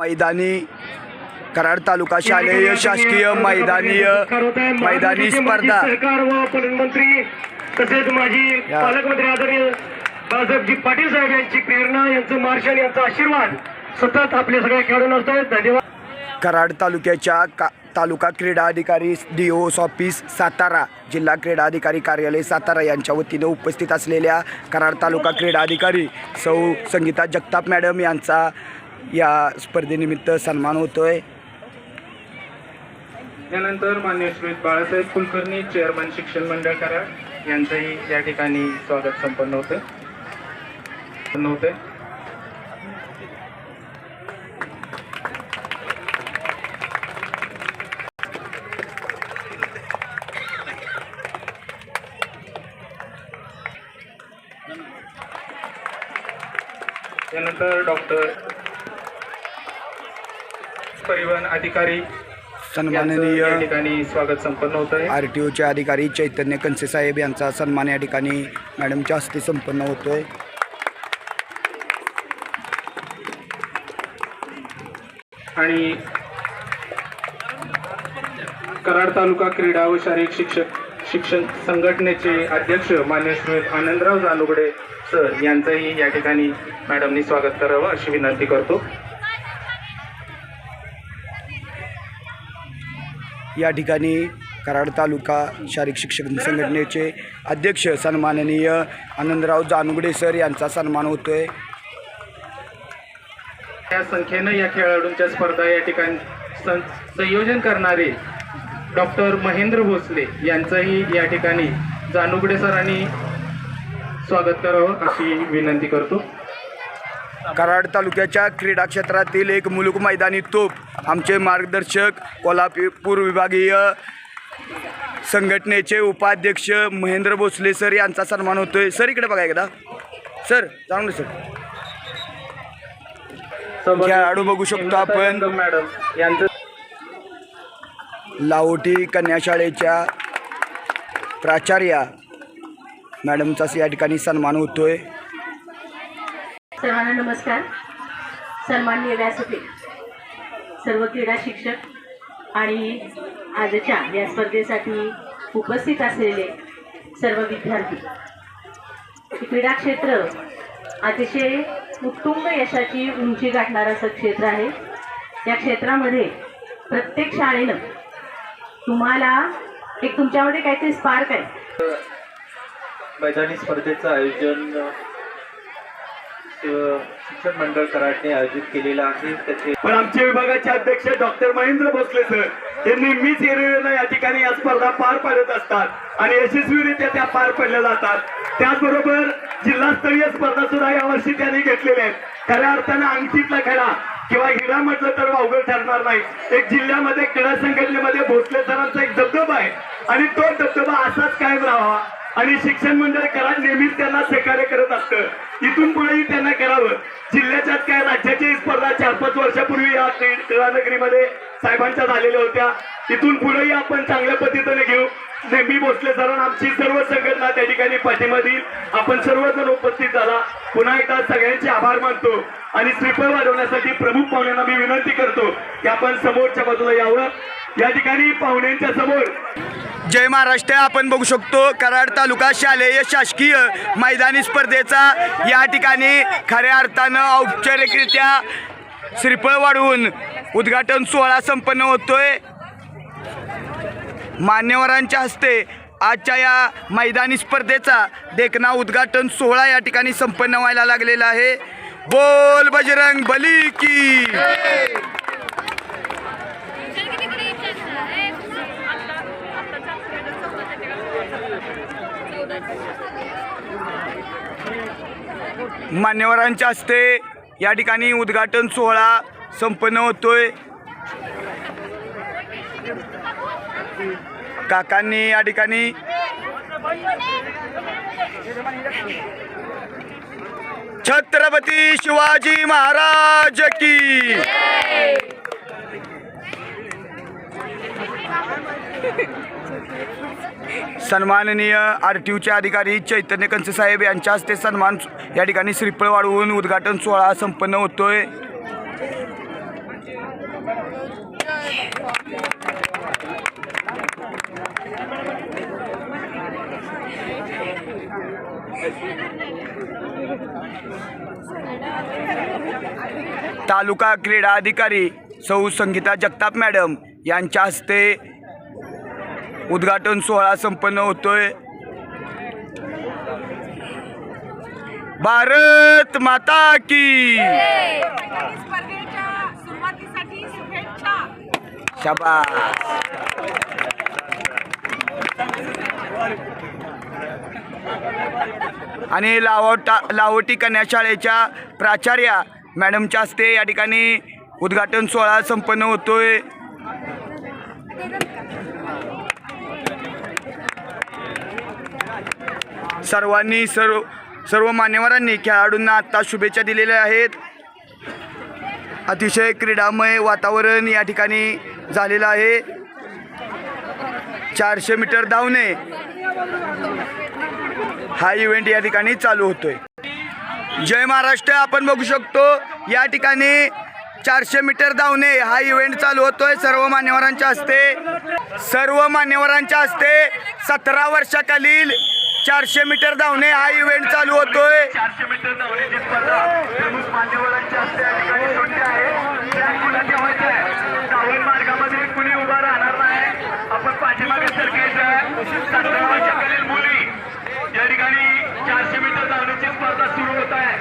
मैदानी कराड तालुका शालेय शासकीय मैदानी मैदानी स्पर्धा. तसेच माजी. पालकमंत्री आदरणीय बाळासाहेबजी पाटील साहेब यांची प्रेरणा यांचं मार्शन यांचा आशीर्वाद सतत आपल्या सगळ्या खेळाडूंना असतो. धन्यवाद. कराड तालुक्याच्या का तालुका क्रीडा अधिकारी डी ओ ऑफिस सातारा जिल्हा क्रीडा अधिकारी कार्यालय सातारा यांच्या वतीनं उपस्थित असलेल्या कराड तालुका क्रीडा अधिकारी सौ संगीता जगताप मॅडम यांचा या स्पर्धेनिमित्त सन्मान होतो आहे यानंतर मान्य श्री बाळासाहेब कुलकर्णी चेअरमन शिक्षण मंडळ कराड यांचंही या ठिकाणी स्वागत संपन्न होतं होते त्यानंतर डॉक्टर परिवहन अधिकारी सन्माननीय या ठिकाणी स्वागत संपन्न होत आहे. आर टी ओचे अधिकारी चैतन्य कंसे साहेब यांचा सन्मान या ठिकाणी मॅडमच्या हस्ते संपन्न होतोय. आणि कराड तालुका क्रीडा व शारीरिक शिक्षक शिक्षण संघटनेचे अध्यक्ष मान्य श्री आनंदराव जानुगडे सर यांचंही या ठिकाणी मॅडमनी स्वागत करावं अशी विनंती करतो. या ठिकाणी कराड तालुका शारीरिक शिक्षक संघटनेचे अध्यक्ष सन्माननीय आनंदराव जानुगडे सर यांचा सन्मान होतोय. या संख्येनं या खेळाडूंच्या स्पर्धा या ठिकाणी सं- संयोजन करणारे डॉक्टर महेंद्र भोसले यांचंही या ठिकाणी जानुगडे सरांनी स्वागत करावं अशी विनंती करतो. कराड तालुक्याच्या क्रीडा क्षेत्रातील एक मुलुक मैदानी तोप आमचे मार्गदर्शक कोल्हापूर विभागीय संघटनेचे उपाध्यक्ष महेंद्र भोसले सर यांचा सन्मान होतोय. सर इकडे बघा एकदा. सर जाणून सर खेळाडू बघू शकतो आपण. मॅडम लाहोटी कन्याशाळेच्या प्राचार्या मॅडमचा या ठिकाणी सन्मान होतोय. सर्वांना नमस्कार. सन्माननीय व्यासपीठ सर्व क्रीडा शिक्षक आणि आजच्या या स्पर्धेसाठी उपस्थित असलेले सर्व विद्यार्थी. क्रीडा क्षेत्र अतिशय उत्तुंग यशाची उंची गाठणारं असं क्षेत्र आहे. या क्षेत्रामध्ये प्रत्येक शाळेनं तुम्हाला एक तुमच्यामध्ये काहीतरी स्पार्क आहे. मैदानी स्पर्धेचं आयोजन शिक्षण मंडळ कराडने आयोजित केलेलं आहे. त्याचे पण आमच्या विभागाचे अध्यक्ष डॉक्टर महेंद्र भोसले सर त्यांनी नेहमीच हिरिरीनं या ठिकाणी या स्पर्धा पार पाडत असतात आणि यशस्वीरित्या त्या पार पडल्या जातात. त्याचबरोबर जिल्हास्तरीय स्पर्धा सुद्धा यावर्षी त्यांनी घेतलेल्या आहेत. खऱ्या अर्थानं अंगठीतला खेळा किंवा हिरा म्हटलं तर अवघड ठरणार नाही. एक जिल्ह्यामध्ये क्रीडा संघटनेमध्ये भोसले सरांचा एक दबदबा आहे. आणि तो दबदबा असाच कायम राहावा. आणि शिक्षण मंडळ करा नेहमीच त्यांना सहकार्य करत असतं. इथून पुढेही त्यांना करावं. जिल्ह्याच्यात काय राज्याची स्पर्धा चार पाच वर्षापूर्वी या क्री- साहेबांच्या झालेल्या होत्या. इथून पुढेही आपण चांगल्या पद्धतीने घेऊ. नेहमी भोसले सरांना आमची सर्व संघटना त्या ठिकाणी पाठिंबा देईल. आपण सर्वजण उपस्थित झाला. पुन्हा एकदा सगळ्यांचे आभार मानतो. आणि श्रीफळ वाढवण्यासाठी प्रमुख पाहुण्यांना मी विनंती करतो की आपण समोरच्या बाजूला यावं. या ठिकाणी पाहुण्यांच्या समोर जय महाराष्ट्र आपण बघू शकतो कराड तालुका शालेय शासकीय मैदानी स्पर्धेचा या ठिकाणी खऱ्या अर्थानं औपचारिकरित्या श्रीफळ वाढवून उद्घाटन सोहळा संपन्न होतोय. मान्यवरांच्या हस्ते आजच्या या मैदानी स्पर्धेचा देखना उद्घाटन सोहळा या ठिकाणी संपन्न व्हायला लागलेला आहे. बोल बजरंग बली की! मान्यवरांच्या हस्ते या ठिकाणी उद्घाटन सोहळा संपन्न होतोय. काकांनी या ठिकाणी छत्रपती शिवाजी महाराज की सन्माननीय आर टी यूचे अधिकारी चैतन्य कंचे साहेब यांच्या हस्ते सन्मान या ठिकाणी श्रीफळ वाढवून उद्घाटन सोहळा संपन्न होतोय. तालुका क्रीडा अधिकारी सौ संगीता जगताप मॅडम यांच्या हस्ते उद्घाटन सोहळा संपन्न होतोय. भारत माता की. शाबा शाबास. आणि लाहोटा लाहोटी कन्या शाळेच्या प्राचार्या मॅडमच्या हस्ते या ठिकाणी उद्घाटन सोहळा संपन्न होतोय. सर्वांनी सर्व सर्व मान्यवरांनी खेळाडूंना आत्ता शुभेच्छा दिलेल्या आहेत. अतिशय क्रीडामय वातावरण या ठिकाणी झालेलं आहे. चारशे मीटर धावणे हा इव्हेंट या ठिकाणी चालू होतोय. जय महाराष्ट्र आपण बघू शकतो या ठिकाणी चारशे मीटर धावणे हा इव्हेंट चालू होतोय. सर्व मान्यवरांच्या हस्ते सर्व मान्यवरांच्या हस्ते सतरा वर्षाखालील चारशे मीटर धावणे हा इव्हेंट चालू होतोय चारशे मीटर धावण्याची स्पर्धा प्रमुख मान्यवरांच्या हस्ते या ठिकाणी सुटली आहे त्या कुणा ठेवायचं आहे धावण मार्गामध्ये कुणी उभा राहणार नाही आपण पाठीमागे सरकायचं सतरा वर्षाखालील मुली या ठिकाणी चारशे मीटर धावण्याची स्पर्धा सुरू होत आहे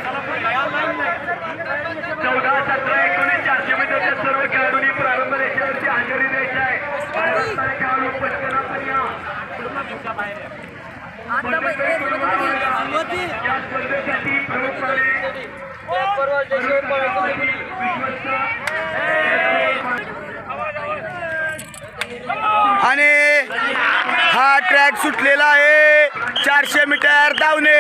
चौदा सतरा एकोणीस चारशे मीटरच्या सर्व खेळाडूंनी प्रारंभ रेषेवरची हजेरी द्यायची आहे भारताचे खेळाडू पटकन आपण या. या स्पर्धेसाठी प्रमुखपणे आणि हा ट्रॅक सुटलेला आहे चारशे मीटर धावणे.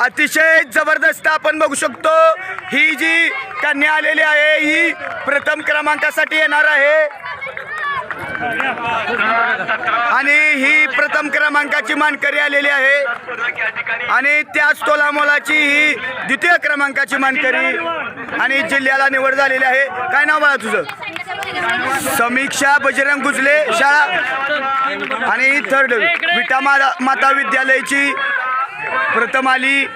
अतिशय जबरदस्त आपण बघू शकतो. ही जी कन्या आलेली आहे ही प्रथम क्रमांकासाठी येणार आहे. आणि ही प्रथम क्रमांकाची मानकरी आलेली आहे. आणि त्याच तोलामोलाची ही द्वितीय क्रमांकाची मानकरी आणि जिल्ह्याला निवड झालेली आहे. काय नाव बाळा तुझं? समीक्षा बजरंग गुजले शाळा. आणि थर्ड विटा माता विद्यालयाची प्रथम आली.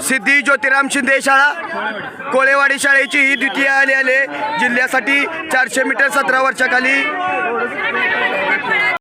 सिद्धी ज्योतिराम शिंदे शाळा कोळेवाडी शाळेची ही द्वितीय आली आले जिल्ह्यासाठी चारशे मीटर सतरा वर्षाखाली